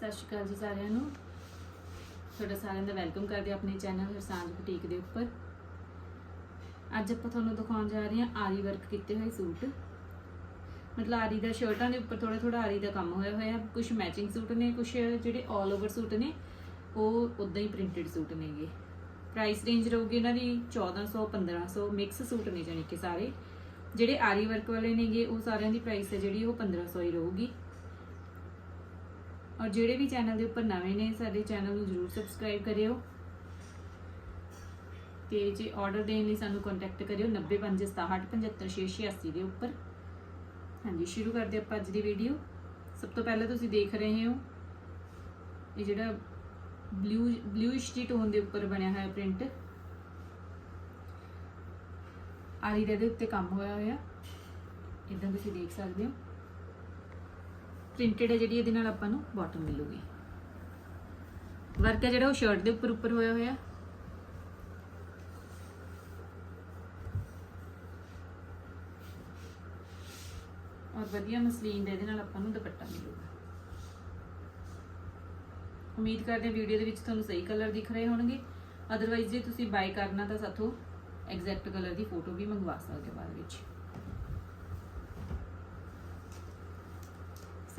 ਸਤਿ ਸ਼੍ਰੀ ਅਕਾਲ ਜੀ ਸਾਰਿਆਂ ਨੂੰ। ਤੁਹਾਡਾ ਸਾਰਿਆਂ ਦਾ ਵੈਲਕਮ ਕਰਦੇ ਆਪਣੇ ਚੈਨਲ ਹਰਸਾਂਝ ਬੁਟੀਕ ਦੇ ਉੱਪਰ। ਅੱਜ ਆਪਾਂ ਤੁਹਾਨੂੰ ਦਿਖਾਉਣ ਜਾ ਰਹੇ ਹਾਂ ਆਰੀ ਵਰਕ ਕੀਤੇ ਹੋਏ ਸੂਟ। ਮਤਲਬ ਆਰੀ ਦਾ ਸ਼ਰਟਾਂ ਦੇ ਉੱਪਰ ਥੋੜਾ ਥੋੜਾ ਆਰੀ ਦਾ ਕੰਮ ਹੋਇਆ ਹੋਇਆ। ਕੁਝ ਮੈਚਿੰਗ ਸੂਟ ਨੇ ਕੁਝ ਜਿਹੜੇ 올 ਓਵਰ ਸੂਟ ਨੇ, ਉਹ ਉਦਾਂ ਹੀ ਪ੍ਰਿੰਟਡ ਸੂਟ ਨੇਗੇ ਪ੍ਰਾਈਸ ਰੇਂਜ ਰਹੂਗੀ ਇਹਨਾਂ ਦੀ 1400 1500 ਮਿਕਸ ਸੂਟ ਨੇ ਜਾਣੀ ਕਿ ਸਾਰੇ। ਜਿਹੜੇ ਆਰੀ ਵਰਕ ਵਾਲੇ ਨੇਗੇ ਉਹ ਸਾਰਿਆਂ ਦੀ ਪ੍ਰਾਈਸ ਹੈ ਜਿਹੜੀ ਉਹ 1500 ਹੀ ਰਹੂਗੀ। ਔਰ ਜਿਹੜੇ ਵੀ ਚੈਨਲ ਦੇ ਉੱਪਰ ਨਵੇਂ ਨੇ, ਸਾਡੇ ਚੈਨਲ ਨੂੰ ਜਰੂਰ ਸਬਸਕ੍ਰਾਈਬ ਕਰਿਓ। ਤੇ ਜੇ ਆਰਡਰ ਦੇਣ ਲਈ ਸਾਨੂੰ ਕੰਟੈਕਟ ਕਰਿਓ 9567755686 ਦੇ ਉੱਪਰ। ਹਾਂਜੀ, ਸ਼ੁਰੂ ਕਰਦੇ ਆਪਾਂ ਅੱਜ ਦੀ ਵੀਡੀਓ ਸਭ ਤੋਂ ਪਹਿਲਾਂ ਤੁਸੀਂ ਦੇਖ ਰਹੇ ਹੋ, ਇਹ ਜਿਹੜਾ ਬਲੂ ਬਲੂਇਸ਼ ਜੀ ਟੋਨ ਦੇ ਉੱਪਰ ਬਣਿਆ ਹੋਇਆ ਪ੍ਰਿੰਟ ਆਰੀ ਦੇ ਉੱਤੇ ਕੰਮ ਹੋਇਆ ਹੋਇਆ। ਇਦਾਂ ਤੁਸੀਂ ਦੇਖ ਸਕਦੇ ਹੋ। ਪ੍ਰਿੰਟਡ ਹੈ ਜਿਹੜੀ ਇਹਦੇ ਨਾਲ ਆਪਾਂ ਨੂੰ ਬਾਟਮ ਮਿਲੂਗੀ। ਵਰਕ ਹੈ ਜਿਹੜਾ ਉਹ ਸ਼ਰਟ ਦੇ ਉੱਪਰ ਉੱਪਰ ਹੋਇਆ ਹੋਇਆ। ਔਰ ਵਧੀਆ ਮਸਲੀਨ ਦੇ ਇਹਦੇ ਨਾਲ ਆਪਾਂ ਨੂੰ ਦੁਪੱਟਾ ਮਿਲੂਗਾ। ਉਮੀਦ ਕਰਦੇ ਹਾਂ ਵੀਡੀਓ ਦੇ ਵਿੱਚ ਤੁਹਾਨੂੰ ਸਹੀ ਕਲਰ ਦਿਖ ਰਹੇ ਹੋਣਗੇ। ਅਦਰਵਾਈਜ਼ ਜੇ ਤੁਸੀਂ ਬਾਈ ਕਰਨਾ ਤਾਂ ਸਾਥੋਂ ਐਗਜ਼ੈਕਟ ਕਲਰ ਦੀ ਫੋਟੋ ਵੀ ਮੰਗਵਾ ਸਕਦੇ ਹੋ ਬਾਅਦ ਵਿੱਚ।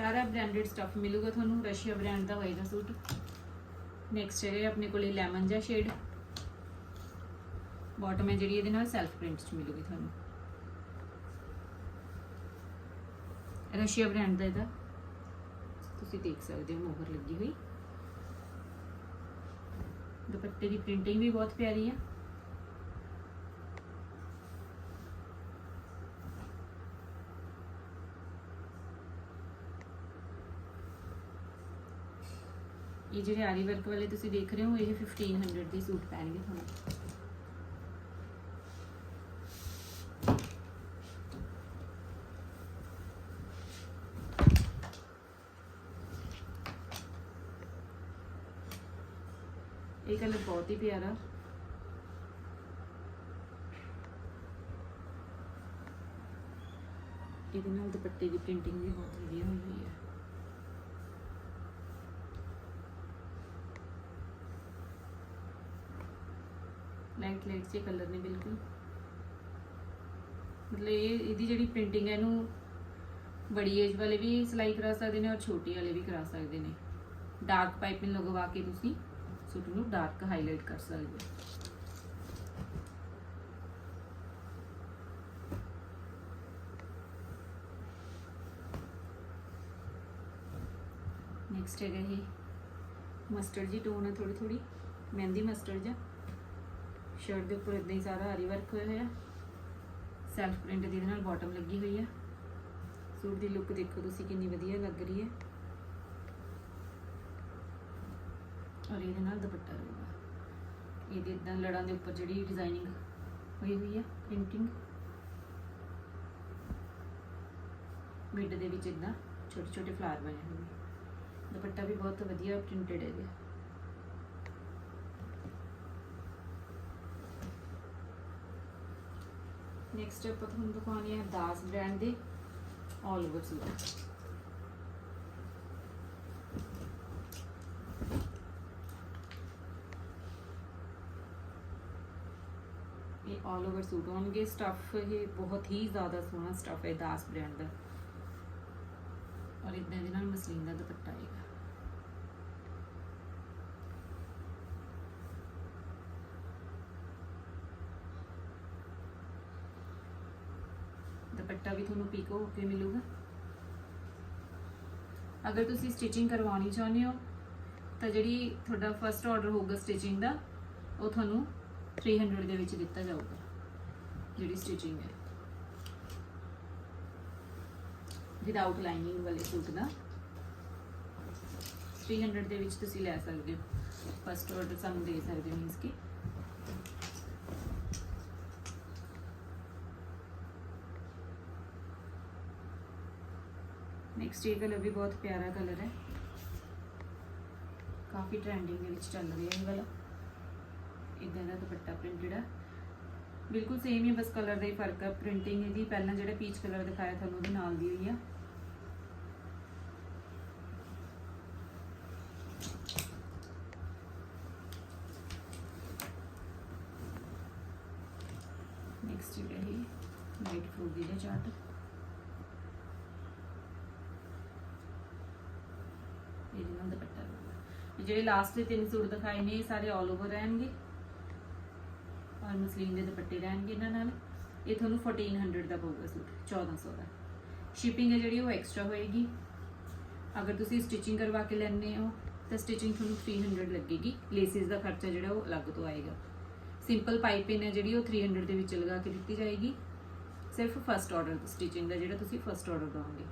ਸਾਰਾ ਬ੍ਰਾਂਡਡ ਸਟੱਫ ਮਿਲੂਗਾ ਤੁਹਾਨੂੰ, ਰਸ਼ੀਆ ਬ੍ਰਾਂਡ ਦਾ ਹੋਏਗਾ ਸੂਟ। ਨੈਕਸਟ ਹੈ ਆਪਣੇ ਕੋਲੇ ਲੈਮਨ ਜਿਹਾ ਸ਼ੇਡ ਬਾਟਮ ਹੈ ਜਿਹੜੀ ਇਹਦੇ ਨਾਲ ਸੈਲਫ ਪ੍ਰਿੰਟ ਚ ਮਿਲੂਗੀ ਤੁਹਾਨੂੰ। ਰਸ਼ੀਆ ਬ੍ਰਾਂਡ ਦਾ ਇਹਦਾ। ਤੁਸੀਂ ਦੇਖ ਸਕਦੇ ਹੋ, ਮੋਹਰ ਲੱਗੀ ਹੋਈ। ਦੁਪੱਟੇ ਦੀ ਪ੍ਰਿੰਟਿੰਗ ਵੀ ਬਹੁਤ ਪਿਆਰੀ ਹੈ ਇਹ ਜਿਹੜੇ ਆਰੀ ਵਰਕ ਵਾਲੇ ਤੁਸੀਂ ਦੇਖ ਰਹੇ ਹੋ ਇਹ 1500 ਦੇ ਸੂਟ ਪੈਣਗੇ ਤੁਹਾਨੂੰ ਇਹ ਕਲਰ ਬਹੁਤ ਹੀ ਪਿਆਰਾ ਇਹਦੇ ਨਾਲ ਦੁਪੱਟੇ ਦੀ ਪ੍ਰਿੰਟਿੰਗ ਵੀ ਬਹੁਤ ਵਧੀਆ ਹੋਈ ਹੋਈ ਹੈ ਲਾਈਟ ਲਾਈਟ ਜਿਹੇ ਕਲਰ ਨੇ ਬਿਲਕੁਲ। ਮਤਲਬ ਇਹ, ਇਹਦੀ ਜਿਹੜੀ ਪ੍ਰਿੰਟਿੰਗ ਹੈ ਇਹਨੂੰ ਬੜੀ ਏਜ ਵਾਲੇ ਵੀ ਸਿਲਾਈ ਕਰਾ ਸਕਦੇ ਨੇ ਔਰ ਛੋਟੀ ਵਾਲੇ ਵੀ ਕਰਾ ਸਕਦੇ ਨੇ। ਡਾਰਕ ਪਾਈਪਿੰਗ ਲਗਵਾ ਕੇ ਤੁਸੀਂ ਸੂਟ ਨੂੰ ਡਾਰਕ ਹਾਈਲਾਈਟ ਕਰ ਸਕਦੇ ਹੋ। ਨੈਕਸਟ ਹੈਗਾ ਇਹ ਮਸਟਰਡ ਜੀ ਟੋਨ ਹੈ ਥੋੜੀ ਥੋੜੀ ਮਹਿੰਦੀ ਮਸਟਰਡ ਜਾਂ ਸ਼ਰਟ ਦੇ ਉੱਪਰ ਇਦਾਂ ਹੀ ਸਾਰਾ ਆਰੀ ਵਰਕ ਹੋਇਆ ਹੋਇਆ। ਸੈਲਫ ਪ੍ਰਿੰਟ ਦੀ ਇਹਦੇ ਨਾਲ ਬਾਟਮ ਲੱਗੀ ਹੋਈ ਹੈ ਸੂਟ ਦੀ ਲੁੱਕ ਦੇਖੋ ਤੁਸੀਂ ਕਿੰਨੀ ਵਧੀਆ ਲੱਗ ਰਹੀ ਹੈ। ਔਰ ਇਹਦੇ ਨਾਲ ਦੁਪੱਟਾ ਰਹੂਗਾ ਇਹਦੇ ਇਦਾਂ ਲੜਾਂ ਦੇ ਉੱਪਰ ਜਿਹੜੀ ਡਿਜ਼ਾਈਨਿੰਗ ਹੋਈ ਹੋਈ ਹੈ ਪ੍ਰਿੰਟਿੰਗ ਮਿਡ ਦੇ ਵਿੱਚ ਇਦਾਂ ਛੋਟੇ ਛੋਟੇ ਫਲਾਰ ਬਣੇ ਹੋਏ ਨੇ। ਦੁਪੱਟਾ ਵੀ ਬਹੁਤ ਵਧੀਆ ਪ੍ਰਿੰਟਡ ਹੈ ਇਹਦੇ ਨੈਕਸਟ ਆਪਾਂ ਤੁਹਾਨੂੰ ਦਿਖਾਉਣੀ ਹੈ ਦਾਸ ਬ੍ਰਾਂਡ ਦੇ ਆਲ ਓਵਰ ਸੂਟ ਇਹ ਆਲ ਓਵਰ ਸੂਟ ਹੋਣਗੇ। ਸਟੱਫ ਇਹ ਬਹੁਤ ਹੀ ਜ਼ਿਆਦਾ ਸੋਹਣਾ ਸਟੱਫ ਹੈ ਦਾਸ ਬ੍ਰਾਂਡ ਦਾ। ਔਰ ਇਦਾਂ ਦੇ ਨਾਲ ਮਸਲੀਨ ਦਾ ਦੁਪੱਟਾ ਆਏਗਾ। ਦੁਪੱਟਾ ਵੀ ਤੁਹਾਨੂੰ ਪੀਕੋ ਹੋ ਕੇ ਮਿਲੂਗਾ। ਅਗਰ ਤੁਸੀਂ ਸਟਿਚਿੰਗ ਕਰਵਾਉਣੀ ਚਾਹੁੰਦੇ ਹੋ, ਤਾਂ ਜਿਹੜੀ ਤੁਹਾਡਾ ਫਰਸਟ ਆਰਡਰ ਹੋਊਗਾ ਸਟਿਚਿੰਗ ਦਾ, ਉਹ ਤੁਹਾਨੂੰ 300 ਦੇ ਵਿੱਚ ਦਿੱਤਾ ਜਾਊਗਾ, ਜਿਹੜੀ ਸਟਿਚਿੰਗ ਹੈ। ਵਿਦਆਊਟ ਲਾਈਨਿੰਗ ਵਾਲੇ ਸੂਟ ਦਾ। 300 ਦੇ ਵਿੱਚ ਤੁਸੀਂ ਲੈ ਸਕਦੇ ਹੋ। ਫਸਟ ਆਰਡਰ ਸਾਨੂੰ ਦੇ ਸਕਦੇ ਹੋ ਮੀਨਸ ਕਿ ਨੈਕਸਟ ਇਹ ਕਲਰ ਵੀ ਬਹੁਤ ਪਿਆਰਾ ਕਲਰ ਹੈ। ਕਾਫੀ ਟ੍ਰੈਂਡਿੰਗ ਦੇ ਵਿੱਚ ਚੱਲ ਰਿਹਾ ਇਹ ਵਾਲਾ। ਇਦਾਂ ਦਾ ਦੁਪੱਟਾ ਪ੍ਰਿੰਟ ਜਿਹੜਾ ਬਿਲਕੁਲ ਸੇਮ ਹੀ ਬਸ ਕਲਰ ਦਾ ਹੀ ਫ਼ਰਕ ਹੈ ਪ੍ਰਿੰਟਿੰਗ ਇਹਦੀ ਪਹਿਲਾਂ ਜਿਹੜਾ ਪੀਚ ਕਲਰ ਦਿਖਾਇਆ ਤੁਹਾਨੂੰ, ਉਹਦੇ ਨਾਲ ਦੀ ਹੋਈ ਆ। ਨੈਕਸਟ ਰਹੀ ਵਾਈਟ ਫੂਡ ਦੇ ਚਾਰਟ ਜਿਹੜੇ ਲਾਸਟ ਦੇ ਤਿੰਨ ਸੂਟ ਦਿਖਾਏ ਨੇ, ਇਹ ਸਾਰੇ 올 ਓਵਰ ਰਹਿਣਗੇ। ਔਰ ਮਸਲੀਨ ਦੇ ਦੁਪੱਟੇ ਰਹਿਣਗੇ ਇਹਨਾਂ ਨਾਲ। ਇਹ ਤੁਹਾਨੂੰ 1400 ਦਾ ਪਊਗਾ ਸੂਟ 1400 ਦਾ। ਸ਼ਿਪਿੰਗ ਹੈ ਜਿਹੜੀ, ਉਹ ਐਕਸਟਰਾ ਹੋਏਗੀ। ਅਗਰ ਤੁਸੀਂ ਸਟਿਚਿੰਗ ਕਰਵਾ ਕੇ ਲੈਣੇ ਹੋ, ਤਾਂ ਸਟਿਚਿੰਗ ਤੁਹਾਨੂੰ 300 ਲੱਗੇਗੀ। ਲੇਸਿਸ ਦਾ ਖਰਚਾ ਜਿਹੜਾ, ਉਹ ਅਲੱਗ ਤੋਂ ਆਏਗਾ। ਸਿੰਪਲ ਪਾਈਪਿੰਗ ਹੈ ਜਿਹੜੀ, ਉਹ 300 ਦੇ ਵਿੱਚ ਲਗਾ ਕੇ ਦਿੱਤੀ ਜਾਏਗੀ। ਸਿਰਫ ਫਸਟ ਆਰਡਰ ਸਟਿਚਿੰਗ ਦਾ ਜਿਹੜਾ ਤੁਸੀਂ ਫਸਟ ਆਰਡਰ ਦੋਗੇ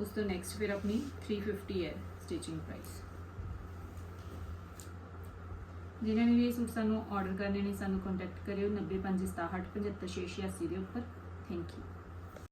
ਉਸ ਤੋਂ ਨੈਕਸਟ ਫਿਰ ਆਪਣੀ 350 ਹੈ ਸਟਿਚਿੰਗ ਪ੍ਰਾਈਸ ਜਿਨ੍ਹਾਂ ਨੇ ਵੀ ਇਹ ਸੂਟ ਸਾਨੂੰ ਆਰਡਰ ਕਰਨੇ ਨੇ ਸਾਨੂੰ ਕੰਟੈਕਟ ਕਰਿਓ। 9567 7586 ਦੇ ਉੱਪਰ। Thank you